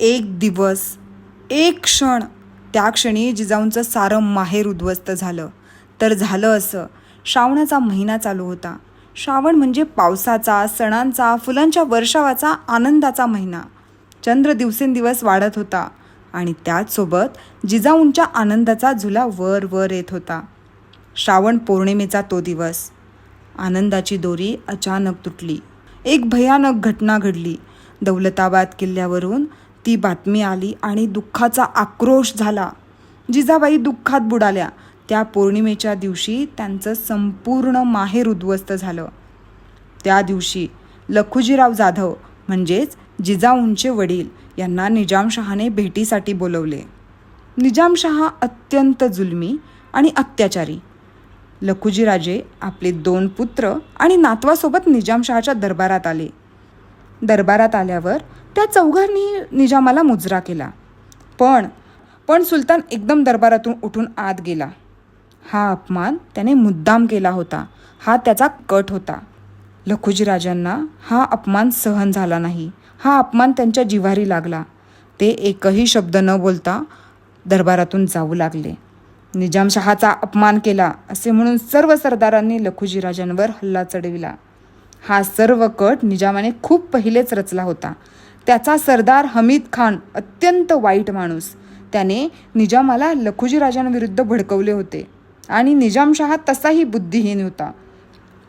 एक दिवस एक क्षण त्या क्षणी जिजाऊंचं सारं माहेर उद्ध्वस्त झालं. तर झालं असं. श्रावणाचा महिना चालू होता. श्रावण म्हणजे पावसाचा सणांचा फुलांच्या वर्षावाचा आनंदाचा महिना. चंद्र दिवसेंदिवस वाढत होता आणि त्याचसोबत जिजाऊंच्या आनंदाचा झुला वर वर येत होता. श्रावण पौर्णिमेचा तो दिवस. आनंदाची दोरी अचानक तुटली. एक भयानक घटना घडली. दौलताबाद किल्ल्यावरून ती बातमी आली आणि दुःखाचा आक्रोश झाला. जिजाबाई दुःखात बुडाल्या. त्या पौर्णिमेच्या दिवशी त्यांचं संपूर्ण माहेर उद्ध्वस्त झालं. त्या दिवशी लखुजीराव जाधव म्हणजेच जिजाऊंचे वडील यांना निजामशहाने भेटीसाठी बोलवले. निजामशहा अत्यंत जुलमी आणि अत्याचारी. लखुजीराजे आपले दोन पुत्र आणि नातवासोबत निजामशहाच्या दरबारात आले. दरबारात आल्यावर त्या चौघांनी निजामाला मुजरा केला. पण पण सुलतान एकदम दरबारातून उठून आत गेला. हा अपमान त्याने मुद्दाम केला होता. हा त्याचा कट होता. लखुजीराजांना हा अपमान सहन झाला नाही. हा अपमान त्यांच्या जिव्हारी लागला. ते एकही शब्द न बोलता दरबारातून जाऊ लागले. निजामशहाचा अपमान केला असे म्हणून सर्व सरदारांनी लखुजीराजांवर हल्ला चढविला. हा सर्व कट निजामाने खूप पहिलेच रचला होता. त्याचा सरदार हमीद खान अत्यंत वाईट माणूस. त्याने निजामाला लखुजीराजांविरुद्ध भडकवले होते आणि निजामशहा तसाही बुद्धिहीन होता.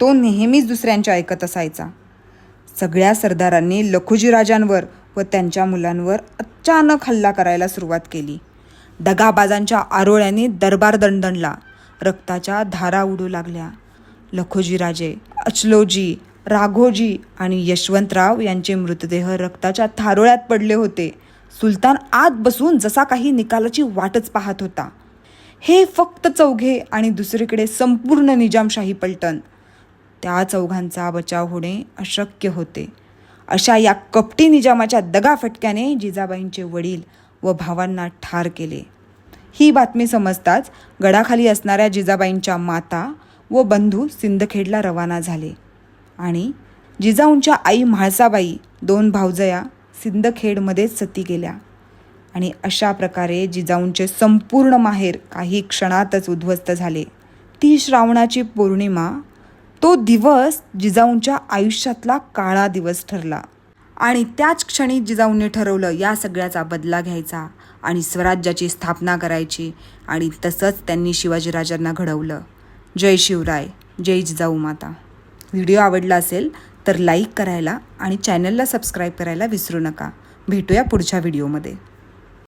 तो नेहमीच दुसऱ्यांचे ऐकत असायचा. सगळ्या सरदारांनी लखुजीराजांवर व त्यांच्या मुलांवर अचानक हल्ला करायला सुरुवात केली. दगाबाजांच्या आरोळ्यांनी दरबार दणदणला. रक्ताच्या धारा उडू लागल्या. लखोजीराजे अचलोजी राघोजी आणि यशवंतराव यांचे मृतदेह रक्ताच्या थारोळ्यात पडले होते. सुलतान आत बसून जसा काही निकालाची वाटच पाहत होता. हे फक्त चौघे आणि दुसरीकडे संपूर्ण निजामशाही पलटण. त्या चौघांचा बचाव होणे अशक्य होते. अशा या कपटी निजामाच्या दगाफटक्याने जिजाबाईंचे वडील व भावांना ठार केले. ही बातमी समजताच गडाखाली असणाऱ्या जिजाबाईंच्या माता व बंधू सिंदखेडला रवाना झाले. आणि जिजाऊंच्या आई म्हाळसाबाई दोन भावजया सिंदखेडमध्येच सती गेल्या. आणि अशा प्रकारे जिजाऊंचे संपूर्ण माहेर काही क्षणातच उद्ध्वस्त झाले. ती श्रावणाची पौर्णिमा तो दिवस जिजाऊंच्या आयुष्यातला काळा दिवस ठरला. आणि त्याच क्षणी जिजाऊंनी ठरवलं या सगळ्याचा बदला घ्यायचा आणि स्वराज्याची स्थापना करायची आणि तसंच त्यांनी शिवाजीराजांना घडवलं. जय शिवराय जय जिजाऊ माता. व्हिडिओ आवडला असेल तर लाईक करायला आणि चॅनलला सबस्क्राईब करायला विसरू नका. भेटूया पुढच्या व्हिडिओमध्ये.